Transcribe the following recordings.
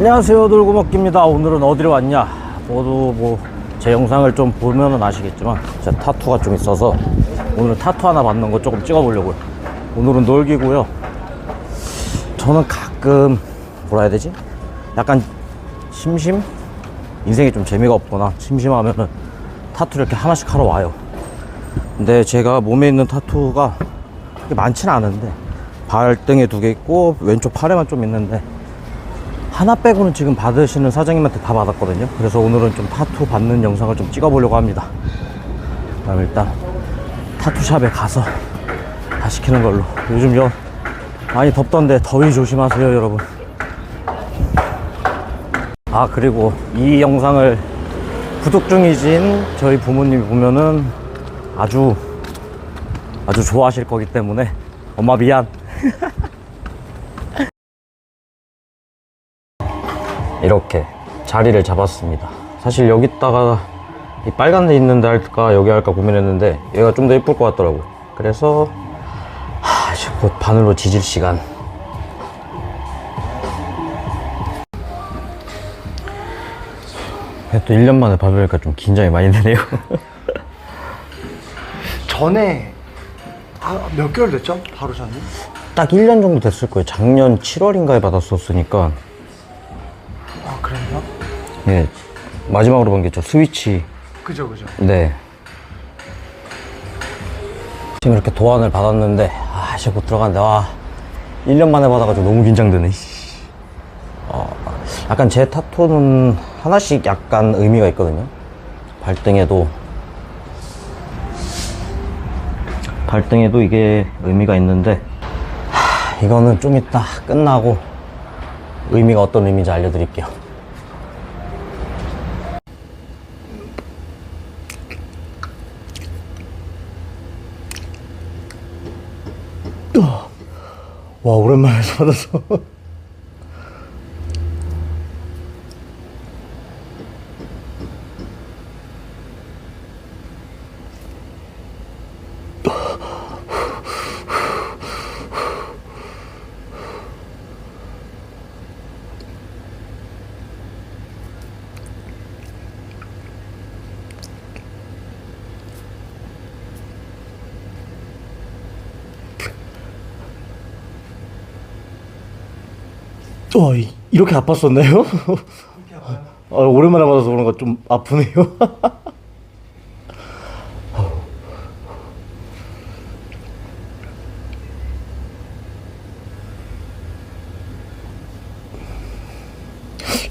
안녕하세요. 돌고먹기입니다. 오늘은 어디로 왔냐? 모두 뭐 제 영상을 좀 보면은 아시겠지만 제 타투가 좀 있어서 오늘 타투 하나 받는 거 조금 찍어 보려고요. 오늘은 놀기고요. 저는 가끔 뭐라 해야 되지? 약간 심심? 인생에 좀 재미가 없거나 심심하면은 타투를 이렇게 하나씩 하러 와요. 근데 제가 몸에 있는 타투가 많지는 않은데 발등에 두 개 있고 왼쪽 팔에만 좀 있는데 하나 빼고는 지금 받으시는 사장님한테 다 받았거든요. 그래서 오늘은 좀 타투 받는 영상을 좀 찍어보려고 합니다. 그럼 일단 타투샵에 가서 다 시키는 걸로. 요즘 여 많이 덥던데 더위 조심하세요, 여러분. 아, 그리고 이 영상을 구독 중이신 저희 부모님이 보면은 아주 아주 좋아하실 거기 때문에 엄마 미안. 이렇게 자리를 잡았습니다. 사실 여기다가 이 빨간 데 있는데 할까 여기 할까 고민했는데 얘가 좀 더 예쁠 것 같더라고. 그래서 하, 이제 곧 바늘로 지질 시간. 또 1년 만에 밟으니까 좀 긴장이 많이 되네요. 전에 아, 몇 개월 됐죠? 바로 전에? 딱 1년 정도 됐을 거예요. 작년 7월인가에 받았었으니까. 예. 마지막으로 본 게 저 스위치 그죠 그죠 네. 지금 이렇게 도안을 받았는데, 아, 이제 못 들어갔는데, 와. 1년 만에 받아가지고 너무 긴장되네. 씨. 어, 약간 제 타투는 하나씩 약간 의미가 있거든요. 발등에도, 발등에도 이게 의미가 있는데, 하, 이거는 좀 이따 끝나고 의미가 어떤 의미인지 알려드릴게요. 와, 오랜만에 받아서. 와, 이- 이렇게 아팠었나요? 아, 오랜만에 받아서 그런가 좀 아프네요.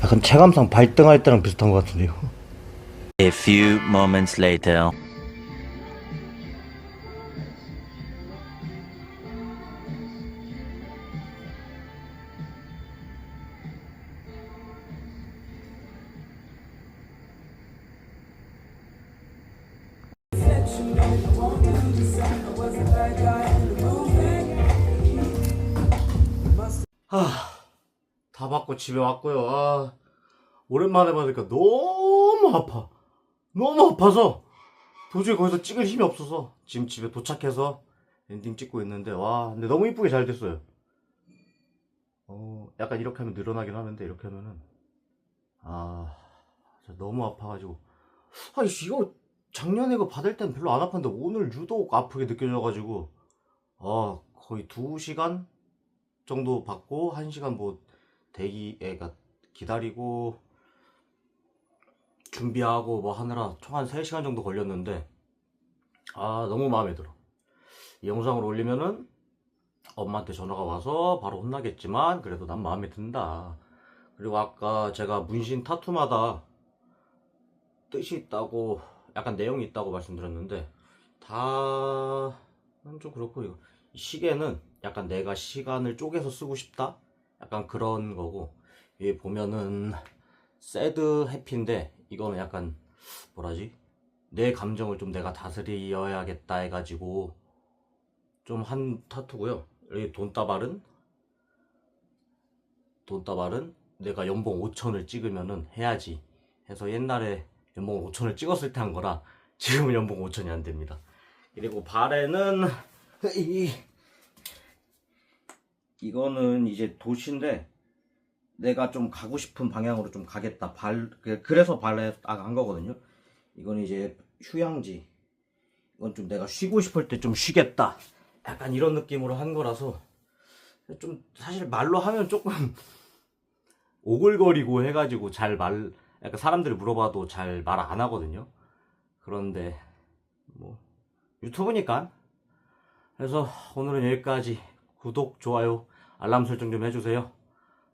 약간 체감상 발등할 때랑 비슷한 것 같은데요. A few moments later. 다 받고 집에 왔고요. 아, 오랜만에 받으니까 너무 아파. 너무 아파서 도저히 거기서 찍을 힘이 없어서 지금 집에 도착해서 엔딩 찍고 있는데 와, 근데 너무 이쁘게 잘 됐어요. 어, 약간 이렇게 하면 늘어나긴 하는데 이렇게 하면은 아, 너무 아파가지고 아, 이거 작년에 이거 받을 땐 별로 안 아팠는데 오늘 유독 아프게 느껴져가지고 아, 거의 2시간 정도 받고 1시간 뭐 대기에가 기다리고 준비하고 뭐 하느라 총 한 3시간 정도 걸렸는데 아 너무 마음에 들어. 이 영상을 올리면은 엄마한테 전화가 와서 바로 혼나겠지만 그래도 난 마음에 든다. 그리고 아까 제가 문신 타투마다 뜻이 있다고 약간 내용이 있다고 말씀드렸는데 다는 좀 그렇고 이거. 이 시계는 약간 내가 시간을 쪼개서 쓰고 싶다? 약간 그런 거고 여기 보면은 새드 해피인데 이거는 약간 뭐라지? 내 감정을 좀 내가 다스려야겠다 해가지고 좀 한 타투고요. 여기 돈다발은? 돈다발은 내가 연봉 5천을 찍으면은 해야지 해서 옛날에 연봉 5천을 찍었을 때 한 거라 지금은 연봉 5천이 안 됩니다 그리고 발에는 이 이거는 이제 도시인데 내가 좀 가고 싶은 방향으로 좀 가겠다. 발 그- 그래서 발레 한 거거든요. 이건 이제 휴양지. 이건 좀 내가 쉬고 싶을 때 좀 쉬겠다. 약간 이런 느낌으로 한 거라서 좀 사실 말로 하면 조금 오글거리고 해가지고 잘 말, 약간 사람들이 물어봐도 잘 말 안 하거든요. 그런데 뭐 유튜브니까. 그래서 오늘은 여기까지 구독, 좋아요, 알람 설정 좀 해주세요.